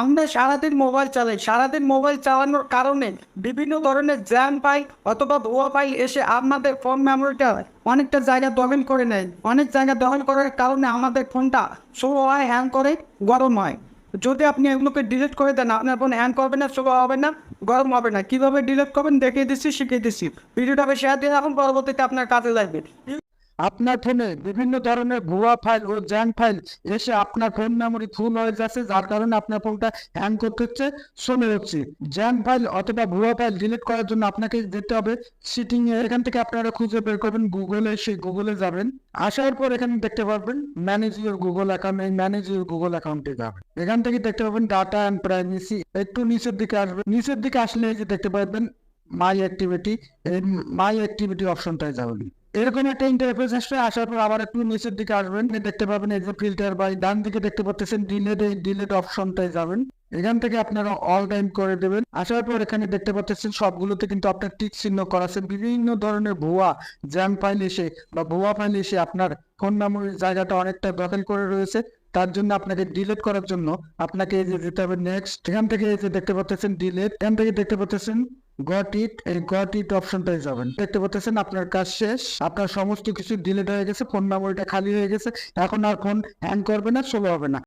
আমরা সারাদিন মোবাইল চালাই, সারাদিন মোবাইল চালানোর কারণে বিভিন্ন ধরনের জ্যাম পাই অথবা ভুয়া পাই এসে আপনাদের ফোন মেমোরিটা অনেকটা জায়গা দখল করে নেয়। অনেক জায়গা দখল করার কারণে আমাদের ফোনটা স্লো হয় হ্যাং করে, গরম হয়। যদি আপনি এগুলোকে ডিলিট করে দেন, আপনার ফোন হ্যাং করবে না স্লো হবে না, গরম হবে না। কীভাবে ডিলিট করবেন? দেখিয়ে দিচ্ছি, শিখিয়ে দিচ্ছি। ভিডিওটা শেয়ার দিয়ে এখন পরবর্তীতে আপনার কাজে লাগবে। আপনার ফোনে বিভিন্ন ধরনের ভুয়া ফাইল ও জ্যাং ফাইল এসে আপনার ফোন মেমোরি ফুল হয়ে যাচ্ছে, যার কারণে আপনার ফোনটা হ্যাং করতে হচ্ছে। চলে যাচ্ছে জ্যাং ফাইল অথবা ভুয়া ফাইল ডিলিট করার জন্য আপনাকে যেতে হবে সিটিং এ। এখান থেকে আপনারা খুঁজে বের করবেন গুগলে সেই গুগলে যাবেন। আসার পর এখানে দেখতে পারবেন ম্যানেজ ইউর গুগল অ্যাকাউন্ট এই ম্যানেজ ইউর গুগল অ্যাকাউন্টে যাবেন। এখান থেকে দেখতে পাবেন ডাটা অ্যান্ড প্রাইভেসি একটু নিচের দিকে আসবেন। নিচের দিকে আসলে এই যে দেখতে পারবেন মাই অ্যাক্টিভিটি এই মাই অ্যাক্টিভিটি অপশনটায় যাবেন। এরকম একটা ইন্টারফেস আসবে, আসার পর আবার একটু নিচের দিকে আসবেন দেখতে পাবেন এই যে ফিল্টার বা ডান দিকে দেখতে পাচ্ছেন ডিলেট ডিলেট অপশনটায় যাবেন। এখান থেকে আপনারা অল টাইম করে দেবেন। আসার পর এখানে দেখতে পাচ্ছেন সবগুলোতে কিন্তু আপনার টিক চিহ্ন করা আছে। বিভিন্ন ধরনের ভুয়া জ্যাম ফাইল এসে বা ভুয়া ফাইল এসে আপনার ফোন মেমোরির জায়গাটা অনেকটা দখল করে রয়েছে। তার জন্য আপনাকে ডিলেট করার জন্য আপনাকে এই যে যেতে হবে নেক্সট এখান থেকে এই যে দেখতে পাচ্ছেন ডিলেট এখান থেকে দেখতে পাচ্ছেন গট ইট এই গট ইট অপশনটাই যাবেন। দেখতে পাচ্ছেন আপনার কাজ শেষ, আপনার সমস্ত কিছু ডিলিট হয়ে গেছে ফোন মেমোরিটা খালি হয়ে গেছে, এখন আর ফোন হ্যাং করবে না স্লো হবে না।